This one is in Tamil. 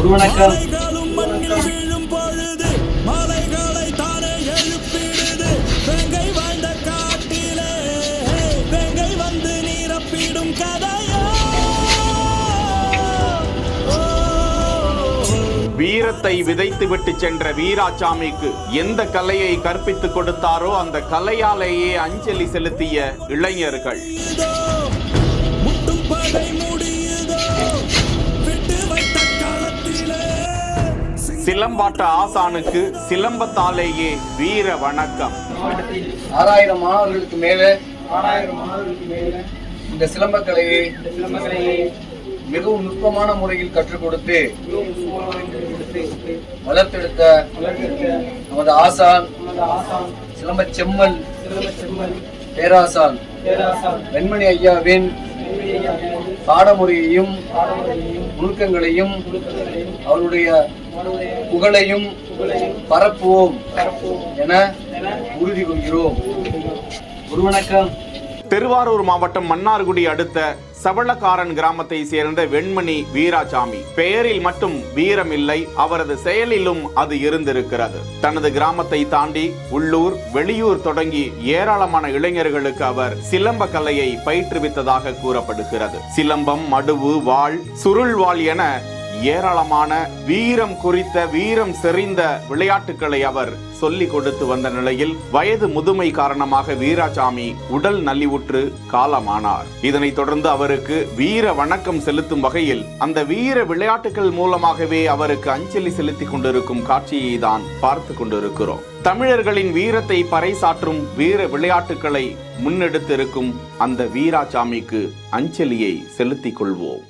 ஒரு வணக்கம் மலைகளும் மண்ணில் வீழும் பொழுது மலைகளை தானே எழுப்பிடுது. வெங்கை வாழ்ந்த காட்டிலே வெங்கை வந்து நீரப்பிடும் கதையோ? வீரத்தை விதைத்துவிட்டு சென்ற வீராசாமிக்கு எந்த கலையை கற்பித்துக் கொடுத்தாரோ அந்த கலையாலேயே அஞ்சலி செலுத்திய இளைஞர்கள். சிலம்பாட்ட ஆசானுக்கு சிலம்பத்தாலேயே வீர வணக்கம். ஆறாயிரம் மாணவர்களுக்கு மேலே ஆறாயிரம் மாணவர்களுக்கு மேலே இந்த சிலம்பக்கலையை சிலம்பக்கலையை மிகவும் நுட்பமான முறையில் கற்றுக் கொடுத்து வளர்த்தெடுத்த நமது ஆசான் சிலம்ப செம்மல் பேராசான் வெண்மணி ஐயாவின் பாடமுறையையும் நுணுக்கங்களையும் அவருடைய புகழையும் பரப்புவோம் என உறுதி கொள்கிறோம். ஒரு வணக்கம். திருவாரூர் மாவட்டம் மன்னார்குடி அடுத்த சவளக்காரன் கிராமத்தை சேர்ந்த வெண்மணி வீராசாமி. பெயரில் மட்டும் வீரம் இல்லை அவரது செயலிலும் அது இருந்திருக்கிறது. தனது கிராமத்தை தாண்டி உள்ளூர் வெளியூர் தொடங்கி ஏராளமான இளைஞர்களுக்கு அவர் சிலம்ப கலையை பயிற்றுவித்ததாக கூறப்படுகிறது. சிலம்பம் மடுவு வாள் சுருள் வாள் என ஏராளமான வீரம் குறித்த வீரம் செறிந்த விளையாட்டுகளை அவர் சொல்லிக் கொடுத்து வந்த நிலையில் வயது முதுமை காரணமாக வீராசாமி உடல் நலிவுற்று காலமானார். இதனைத் தொடர்ந்து அவருக்கு வீர வணக்கம் செலுத்தும் வகையில் அந்த வீர விளையாட்டுகள் மூலமாகவே அவருக்கு அஞ்சலி செலுத்திக் கொண்டிருக்கும் காட்சியை தான் பார்த்து கொண்டிருக்கிறோம். தமிழர்களின் வீரத்தை பறைசாற்றும் வீர விளையாட்டுகளை முன்னெடுத்திருக்கும் அந்த வீராசாமிக்கு அஞ்சலியை செலுத்திக் கொள்வோம்.